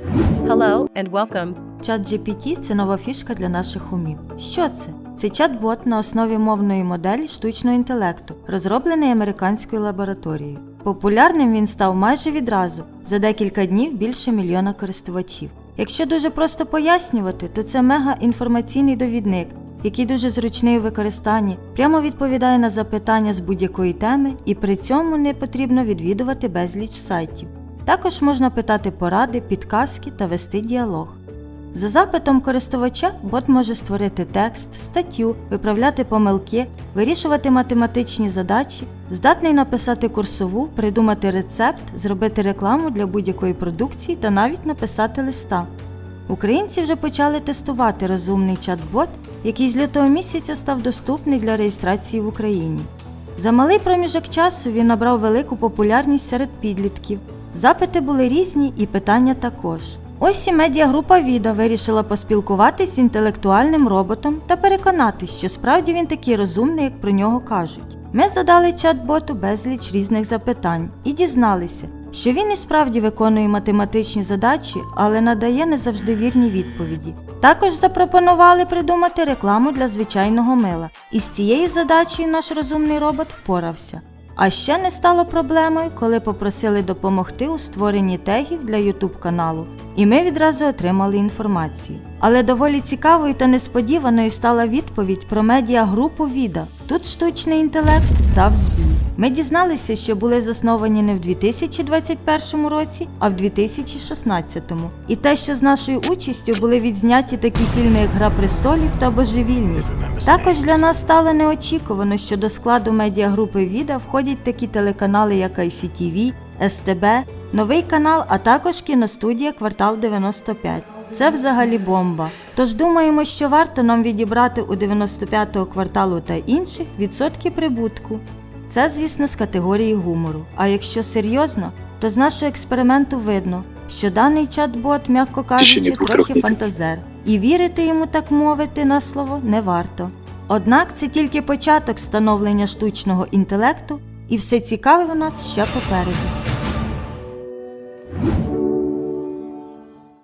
Hello and welcome. Чат GPT – це нова фішка для наших умів. Що це? Це чат-бот на основі мовної моделі штучного інтелекту, розроблений американською лабораторією. Популярним він став майже відразу, за декілька днів більше мільйона користувачів. Якщо дуже просто пояснювати, то це мега-інформаційний довідник, який дуже зручний у використанні, прямо відповідає на запитання з будь-якої теми, і при цьому не потрібно відвідувати безліч сайтів. Також можна питати поради, підказки та вести діалог. За запитом користувача бот може створити текст, статтю, виправляти помилки, вирішувати математичні задачі, здатний написати курсову, придумати рецепт, зробити рекламу для будь-якої продукції та навіть написати листа. Українці вже почали тестувати розумний чат-бот, який з лютого місяця став доступний для реєстрації в Україні. За малий проміжок часу він набрав велику популярність серед підлітків. Запити були різні і питання також. Ось і медіагрупа Віда вирішила поспілкуватись з інтелектуальним роботом та переконатись, що справді він такий розумний, як про нього кажуть. Ми задали чат-боту безліч різних запитань і дізналися, що він і справді виконує математичні задачі, але надає не завжди вірні відповіді. Також запропонували придумати рекламу для звичайного мила, і з цією задачею наш розумний робот впорався. А ще не стало проблемою, коли попросили допомогти у створенні тегів для YouTube каналу, і ми відразу отримали інформацію. Але доволі цікавою та несподіваною стала відповідь про медіагрупу Віда. Тут штучний інтелект дав збій. Ми дізналися, що були засновані не в 2021 році, а в 2016. І те, що з нашою участю були відзняті такі фільми, як Гра престолів та Божевільність. Також для нас стало неочікувано, що до складу медіагрупи Віда входять такі телеканали, як ICTV, СТБ, новий канал, а також кіностудія Квартал 95. Це взагалі бомба. Тож думаємо, що варто нам відібрати у 95-го кварталу та інших відсотки прибутку. Це, звісно, з категорії гумору. А якщо серйозно, то з нашого експерименту видно, що даний чат-бот, м'яко кажучи, трохи фантазер, і вірити йому так мовити на слово не варто. Однак це тільки початок становлення штучного інтелекту, і все цікаве у нас ще попереду.